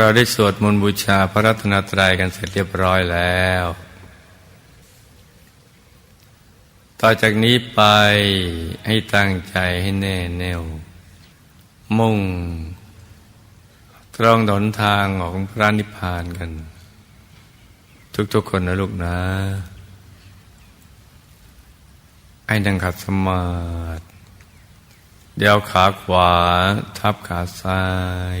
เราได้สวดมนต์บูชาพระรัตนตรัยกันเสร็จเรียบร้อยแล้ว ต่อจากนี้ไปให้ตั้งใจให้แน่แน่ว มุ่ง ตรองหนทางของพระนิพพานกัน ทุกๆคนนะลูกนะให้ดังขัดสมาธิเดี๋ยวขาขวา ทับขาซ้าย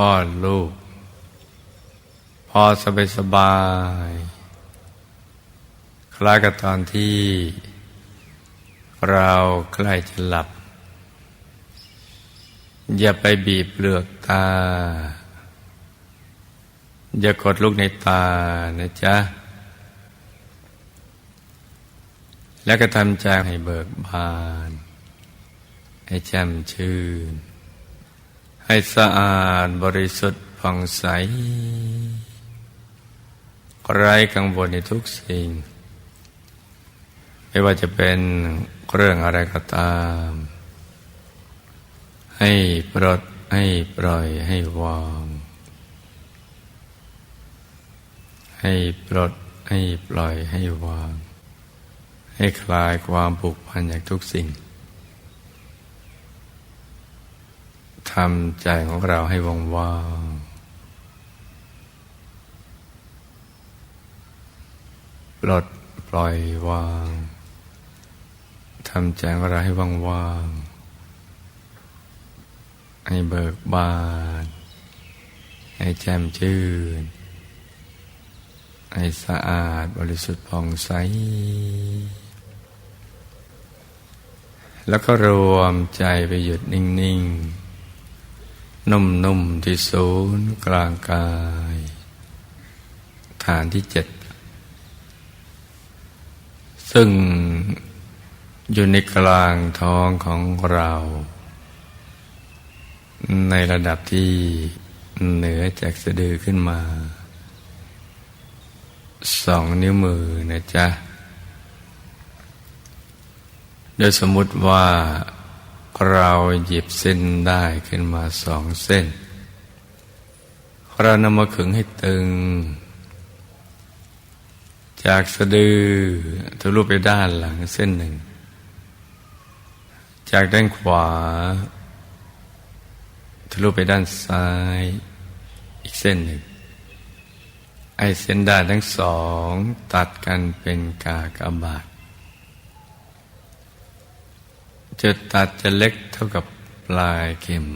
คลอดลูก พอสบายสบาย คล้ายกับตอนที่ เราใกล้จะหลับ อย่าไปบีบเปลือกตา อย่ากดลูกในตานะจ๊ะ แล้วก็ทำใจให้เบิกบาน ให้แจ่มชื่น ให้สะอาดบริสุทธิ์ผ่องใส ไร้กังวลในทุกสิ่ง ไม่ว่าจะเป็นเรื่องอะไรก็ตาม ให้ปลดให้ปล่อยให้วาง ให้ปลดให้ปล่อยให้วาง ให้คลายความผูกพันจากทุกสิ่ง ทำใจของเราให้ว่างว่างปลดปล่อยวางทำใจของเราให้ว่างว่างให้เบิกบาน ให้แจ่มชื่น ให้สะอาดบริสุทธิ์ผ่องใส แล้วก็รวมใจไปหยุดนิ่ง ๆ นุ่มๆที่ศูนย์กลางกาย ฐานที่เจ็ด ซึ่งอยู่ในกลางท้องของเรา ในระดับที่เหนือจากสะดือขึ้นมา สองนิ้วมือนะจ๊ะ โดยสมมุติว่า เราหยิบเส้นได้ขึ้นมาสองเส้น เรานำมาขึงให้ตึง จากสะดือทะลุไปด้านหลังเส้นหนึ่ง จากด้านขวา ทะลุไปด้านซ้าย อีกเส้นหนึ่ง ไอเส้นด้านทั้งสอง ตัดกันเป็นกากบาท จุดตัดจะเล็กเท่ากับปลายเข็ม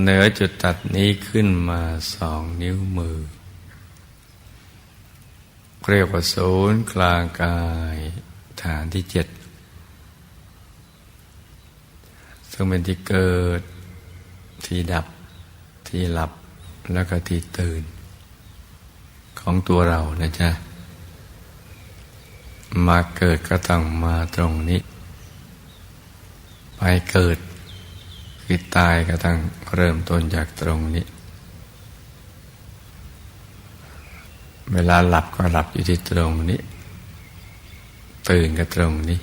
เหนือจุดตัดนี้ขึ้นมาสองนิ้วมือ เรียกว่าศูนย์กลางกายฐานที่เจ็ดซึ่งเป็นที่เกิดที่ดับที่หลับแล้วก็ที่ตื่น ของตัวเรานะจ๊ะ มาเกิดก็ต้องมาตรงนี้ ไปเกิดคือตายก็ต้องเริ่มต้นจากตรงนี้ เวลาหลับก็หลับอยู่ที่ตรงนี้ ตื่นก็ตรงนี้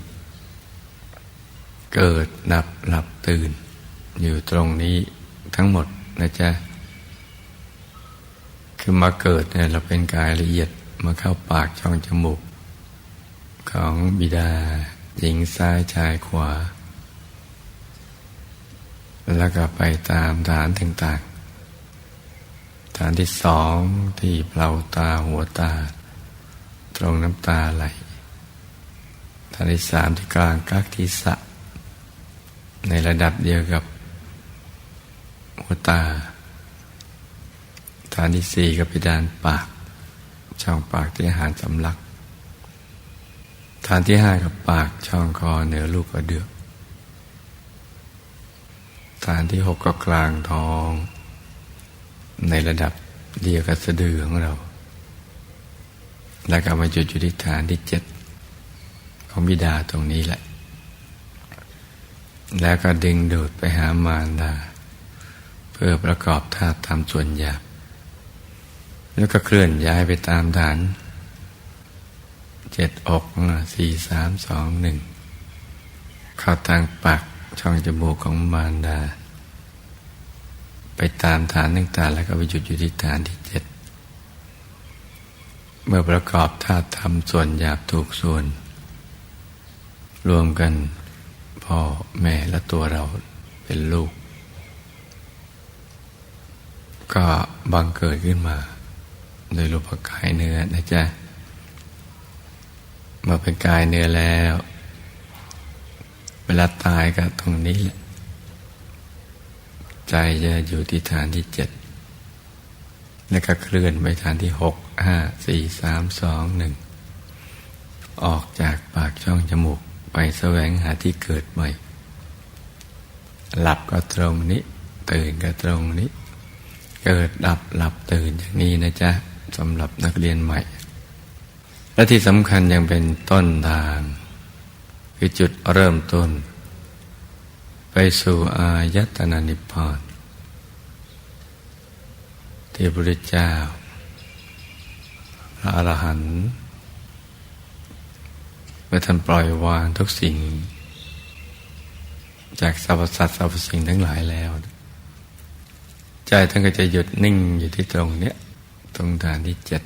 เกิดดับหลับตื่น อยู่ตรงนี้ทั้งหมดนะจ๊ะคือมาเกิดเนี่ยเราเป็นกายละเอียดมาเข้าปากช่องจมูก ของบิดาหญิงซ้ายชายขวา แล้วก็ไปตามฐานต่างๆ ฐานที่สองที่เปล่าตาหัวตา ตรงน้ำตาไหลฐานที่สามที่กลางกักทิสะ ในระดับเดียวกับหัวตา ฐานที่สี่ก็ไปดานปาก ช่องปากที่อาหารสำลัก ฐานที่ห้ากับปากช่องคอเหนือลูกกระเดือกฐานที่หกก็กลางท้อง ในระดับเดียวกับสะดือของเรา แล้วก็มาจุดจุดที่ฐานที่เจ็ดของบิดาตรงนี้แหละ แล้วก็ดึงดูดไปหามารดา เพื่อประกอบธาตุตามส่วนหยาบแล้วก็เคลื่อนย้ายไปตามฐาน เจ็ดอกสี่สามสองหนึ่งเข้าทางปากช่องจมูกของมารดา ไปตามฐานต่างๆแล้วก็ไปหยุดอยู่ที่ฐานที่เจ็ดเมื่อประกอบธาตุทำส่วนหยาบถูกส่วน รวมกันพ่อแม่และตัวเราเป็นลูก ก็บังเกิดขึ้นมา โดยรูปกายเนื้อนะจ๊ะ มื่อเป็นกายเนื้อแล้ว เวลาตายก็ตรงนี้แหละ ใจจะอยู่ที่ฐานที่เจ็ด แล้วก็เคลื่อนไปฐานที่หกห้าสี่สามสองหนึ่งออกจากปากช่องจมูกไปแสวงหาที่เกิดใหม่ หลับก็ตรงนี้ ตื่นก็ตรงนี้ เกิดดับหลับตื่นอย่างนี้นะจ๊ะสำหรับนักเรียนใหม่ และที่สำคัญยังเป็นต้นทาง คือจุดเริ่มต้น ไปสู่อายตนะนิพพานที่พระพุทธเจ้าพระอรหันต์เมื่อท่านปล่อยวางทุกสิ่ง จากสรรพสัตว์สรรพสิ่งทั้งหลายแล้ว ใจท่านก็จะหยุดนิ่งอยู่ที่ตรงเนี้ย ตรงฐานที่เจ็ด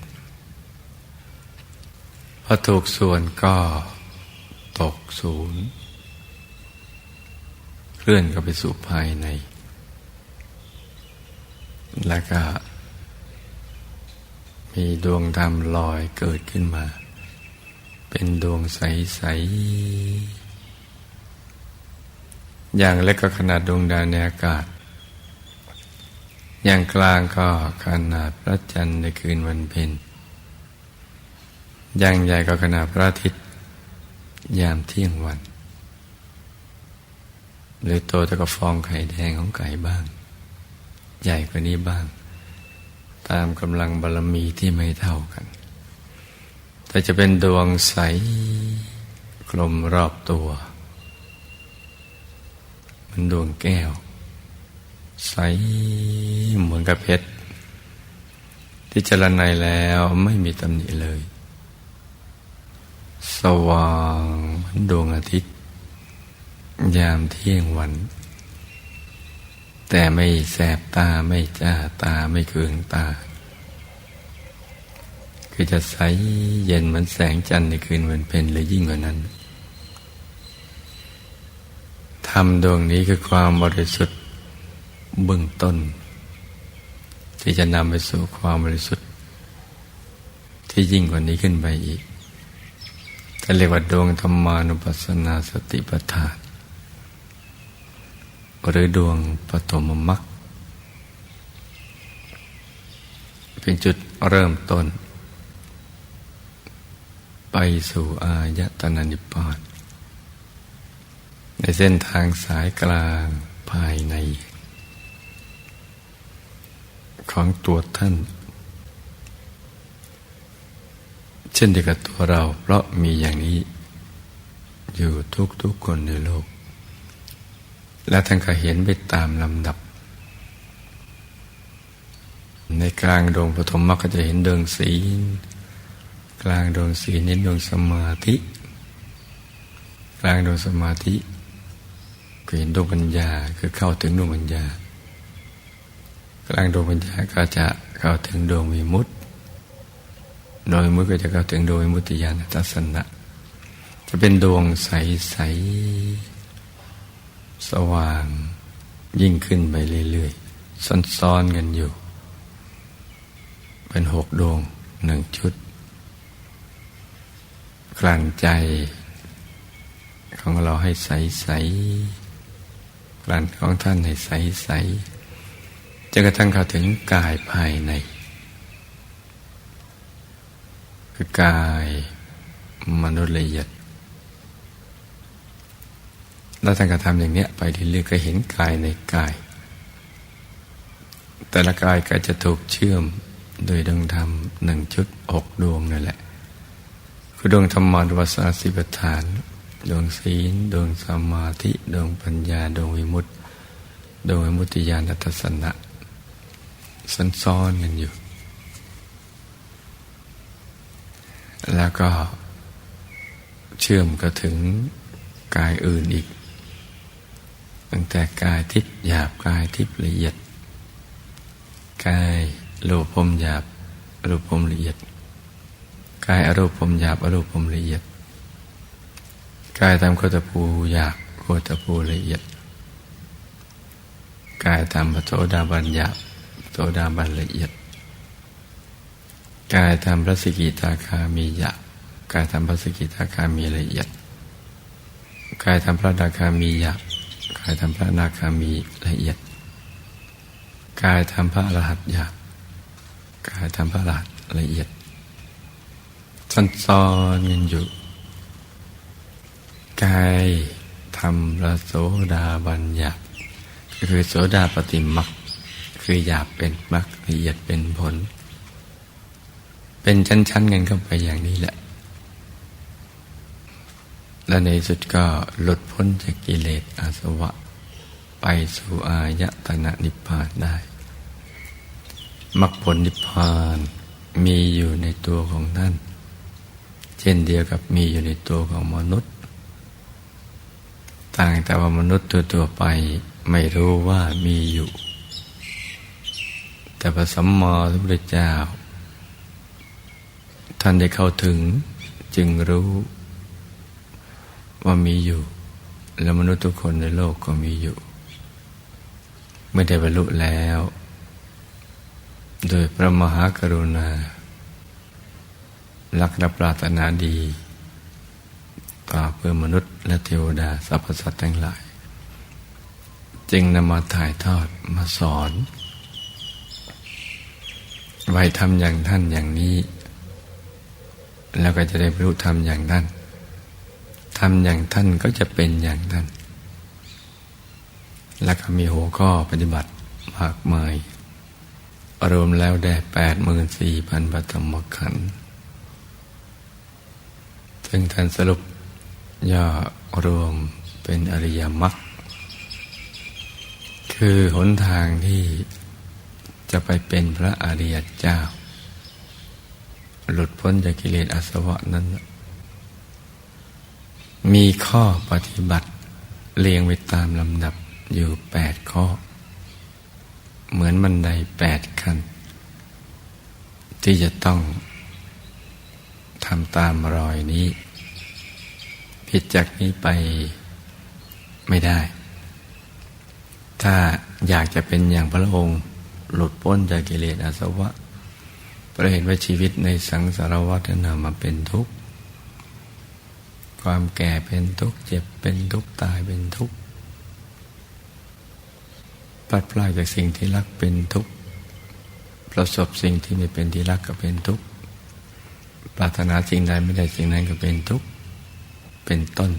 อถูกส่วนก็ตกศูนย์เคลื่อนก็ไปสู่ภายใน แล้วก็ มีดวงดำลอยเกิดขึ้นมา เป็นดวงใส ๆ อย่างเล็กก็ขนาดดวงดาวในอากาศ อย่างกลางก็ขนาดพระจันทร์ในคืนวันเพ็ญ อย่างใหญ่ก็ขนาดพระอาทิตย์ ยามเที่ยงวัน หรือโตแต่ก็ฟองไข่แดงของไก่บ้าง ใหญ่กว่านี้บ้าง ตามกำลังบารมีที่ไม่เท่ากัน แต่จะเป็นดวงใสกลมรอบตัว มันดวงแก้ว ใสเหมือนกับเพชรที่จรณัยแล้วไม่มีตำหนิเลย สว่างดวงอาทิตย์ ยามเที่ยงวัน แต่ไม่แสบตาไม่จ้าตาไม่เคืองตา คือจะใสเย็นเหมือนแสงจันทร์ในคืนวันเพ็ญหรือยิ่งกว่านั้นทำดวงนี้คือความบริสุทธิ์เบื้องต้น ที่จะนำไปสู่ความบริสุทธิ์ ที่ยิ่งกว่านี้ขึ้นไปอีก แต่เรียกว่าดวงธรรมานุปัสสนาสติปัฏฐาน หรือดวงปฐมมรรคเป็นจุดเริ่มต้น ไปสู่อายตนะนิพพานในเส้นทางสายกลางภายใน ของตัวท่าน เช่นเดียวกับตัวเรา เพราะมีอย่างนี้ อยู่ทุกๆคนในโลก แล้วท่านก็เห็นไปตามลำดับ ในกลางดวงปฐมมรรคก็จะเห็นดวงสีกลางดวงสีนี้ดวงสมาธิ กลางดวงสมาธิก็เห็นดวงปัญญาคือเข้าถึงดวงปัญญา กลางดวงปัญญาก็จะเข้าถึงดวงวิมุตติ ดวงวิมุติก็จะเข้าถึงโดวงวิมุติญาณทัศนะ จะเป็นดวงใสๆสสว่างยิ่งขึ้นไปเรื่อยๆซ้อนๆกันอยู่ เป็นหกดวงหนึ่งชุด กลั่นใจ ของเราให้ใสๆกลั่นของท่านให้ใสๆจะกระทั่งเข้าถึงกายภายใน คือกายมนุษย์ละเอียดแล้วท่านก็ทำอย่างเนี้ยไปเรื่อยๆก็เห็นกายในกาย แต่ละกายก็จะถูกเชื่อมโดยดวงธรรมหนึ่งชุดหกดวงนั่นแหละ คือดวงธรรมารวสาสิบฐาน ดวงศีล ดวงสมาธิ ดวงปัญญา ดวงวิมุตติ ดวงวิมุตติญาณทัศนะสันซ้อนๆกันอยู่ แล้วก็เชื่อมก็ถึงกายอื่นอีก ตั้งแต่กายทิพย์หยาบกายทิพย์ละเอียด กายโลภมหยาบรูปพมละเอียด กายอรูปพมหยาบอรูปพมละเอียด กายทำโคตภูหยาบโคตภูละเอียด กายทำปโสดาบันหยาบโสดาบันละเอียด กายทำพระสกิทาคามีหยาบกายทำพระสกิทาคามีละเอียด กายทำพระนาคามีหยาบกายทำพระนาคามีละเอียด กายทำพระรหัตหยาบกายทำพระรหัตละเอียดซันซ้อนกันอยู่ กายทำพระโสดาบันหยาบคือโสดาปฏิมักคือหยาบเป็นมักละเอียดเป็นผล เป็นชั้นๆกันเข้าไปอย่างนี้แหละ และในสุดก็หลุดพ้นจากกิเลสอาสวะ ไปสู่อายตนะนิพพานได้มรรคผลนิพพานมีอยู่ในตัวของท่าน เช่นเดียวกับมีอยู่ในตัวของมนุษย์ ต่างแต่ว่ามนุษย์ตัวตัวไปไม่รู้ว่ามีอยู่ แต่พระสัมมาสัมพุทธเจ้า ท่านได้เข้าถึงจึงรู้ว่ามีอยู่ แล้วมนุษย์ทุกคนในโลกก็มีอยู่ ไม่ได้บรรลุแล้ว โดยพระมหากรุณาลักษณปรารถนาดี ต่อเพื่อมนุษย์และเทวดาสรรพสัตว์ทั้งหลาย จึงนำมาถ่ายทอดมาสอนไว้ทำอย่างท่านอย่างนี้ แล้วก็จะได้บรรลุธรรมอย่างท่านทำอย่างท่านก็จะเป็นอย่างท่าน และก็มีหัวข้อปฏิบัติมากมายรวมแล้วได้แปดหมื่นสี่พันปฐมขันธ์ซึ่งท่านสรุปย่อรวมเป็นอริยมรรค คือหนทางที่จะไปเป็นพระอริยเจ้า หลุดพ้นจากกิเลสอาสวะนั้น มีข้อปฏิบัติเรียงไปตามลำดับอยู่แปดข้อ เหมือนบันไดแปดขั้น ที่จะต้องทำตามรอยนี้ ผิดจากนี้ไปไม่ได้ ถ้าอยากจะเป็นอย่างพระองค์ หลุดพ้นจากกิเลสอาสวะ ประเห็นว่าชีวิตในสังสารวัฏนามาเป็นทุกข์ ความแก่เป็นทุกข์ เจ็บเป็นทุกข์ ตายเป็นทุกข์พลัดพรากจากสิ่งที่รักเป็นทุกข์ ประสบสิ่งที่ไม่เป็นที่รักก็เป็นทุกข์ ปรารถนาสิ่งใดไม่ได้สิ่งนั้นก็เป็นทุกข์ เป็นต้น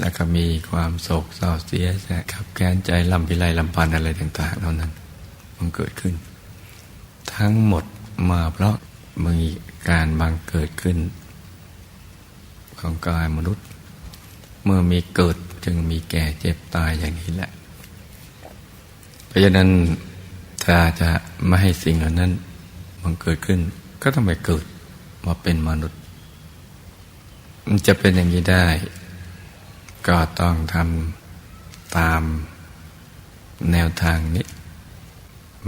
แล้วก็มีความโศกเศร้าเสียแสขับแค้นใจลำพิไรลำพันอะไรต่าง ๆ เหล่านั้น มันเกิดขึ้น ทั้งหมดมาเพราะมีการบังเกิดขึ้น ของกายมนุษย์ เมื่อมีเกิดจึงมีแก่เจ็บตายอย่างนี้แหละ เพราะฉะนั้นถ้าจะไม่ให้สิ่งเหล่านั้นมันเกิดขึ้น ก็ต้องไปเกิดมาเป็นมนุษย์ มันจะเป็นอย่างนี้ได้ ก็ต้องทำตามแนวทางนี้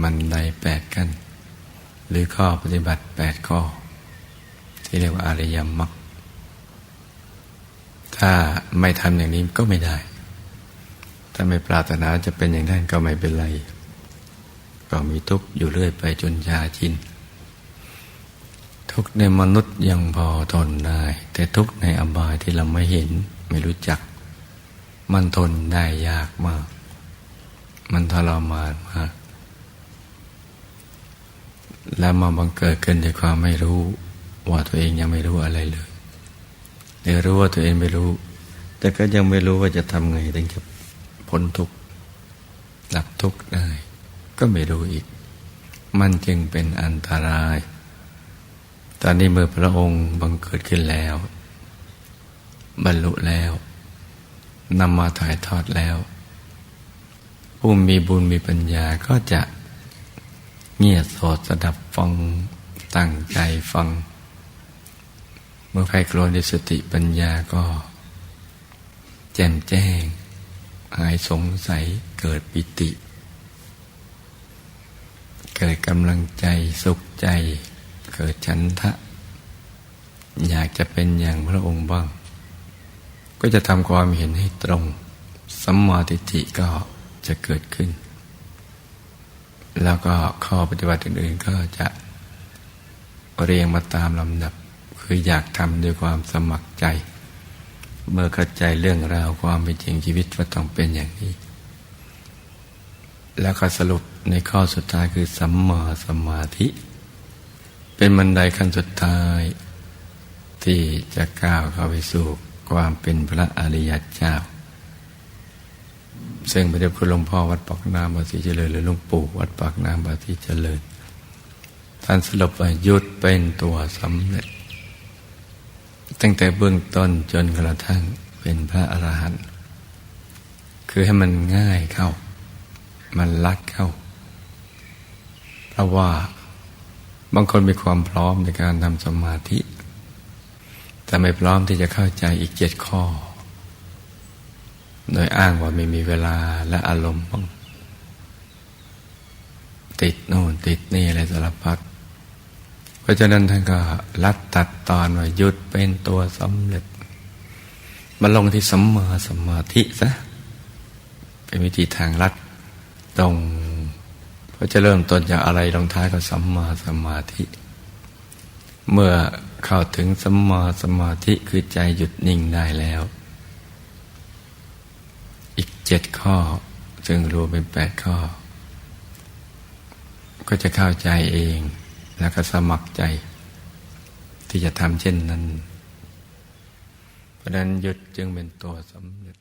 มันได้แปดกัน หรือข้อปฏิบัติแปดข้อ ที่เรียกว่าอริยมรรคถ้าไม่ทำอย่างนี้ก็ไม่ได้ ถ้าไม่ปรารถนาจะเป็นอย่างนั้นก็ไม่เป็นไร ก็มีทุกข์อยู่เรื่อยไปจนยาชิน ทุกข์ในมนุษย์ยังพอทนได้ แต่ทุกข์ในอบายที่เราไม่เห็นไม่รู้จัก มันทนได้ยากมาก มันทรมานมาก แล้วมาบังเกิดขึ้นด้วยความไม่รู้ว่าตัวเองยังไม่รู้อะไรเลยหรือรู้ว่าตัวเองไม่รู้ แต่ก็ยังไม่รู้ว่าจะทำไงถึงจะพ้นทุกข์ดับทุกข์ได้ ก็ไม่รู้อีก มันจึงเป็นอันตราย ตอนนี้เมื่อพระองค์บังเกิดขึ้นแล้ว บรรลุแล้วนำมาถ่ายทอดแล้ว ผู้มีบุญมีปัญญาก็จะ เงียบสดสดับฟังตั้งใจฟัง เมื่อใครโครนในสติปัญญาก็ แจ่มแจ้ง หายสงสัยเกิดปิติ เกิดกำลังใจสุขใจ เกิดฉันทะ อยากจะเป็นอย่างพระองค์บ้าง ก็จะทำความเห็นให้ตรงสัมมาทิฏฐิก็จะเกิดขึ้น แล้วก็ข้อปฏิบัติอื่น ๆ ก็จะเรียงมาตามลำดับ คืออยากทำด้วยความสมัครใจ เมื่อเข้าใจเรื่องราวความเป็นจริงชีวิตว่าต้องเป็นอย่างนี้ แล้วก็สรุปในข้อสุดท้ายคือสัมมาสมาธิ เป็นบันไดขั้นสุดท้าย ที่จะก้าวเข้าไปสู่ความเป็นพระอริยเจ้า ซึ่งพระเดชคุณหลวงพ่อวัดปากน้ำบาสีเจริญหรือหลวงปู่วัดปากน้ำบาสีเจริญ ท่านสรุปว่ายุดเป็นตัวสำเร็จ ตั้งแต่เบื้องต้นจนกระทั่งเป็นพระอรหันต์คือให้มันง่ายเข้า มันลัดเข้า เพราะว่าบางคนมีความพร้อมในการทำสมาธิ แต่ไม่พร้อมที่จะเข้าใจอีกเจ็ดข้อ โดยอ้างว่าไม่มีเวลาและอารมณ์บ้างติดโน่นติดนี่อะไรสารพัดเพราะฉะนั้นท่านก็ลัดตัดตอนว่าหยุดเป็นตัวสำเร็จมาลงที่สัมมาสมาธิซะเป็นวิธีทางลัดตรงเพราะจะเริ่มต้นจากอะไรลงท้ายก็สัมมาสมาธิ เมื่อเข้าถึงสัมมาสมาธิคือใจหยุดนิ่งได้แล้ว เจ็ดข้อ ซึ่งรวมเป็นแปดข้อ ก็จะเข้าใจเอง แล้วก็สมัครใจ ที่จะทำเช่นนั้น เพราะนั้นหยุดจึงเป็นตัวสำเร็จ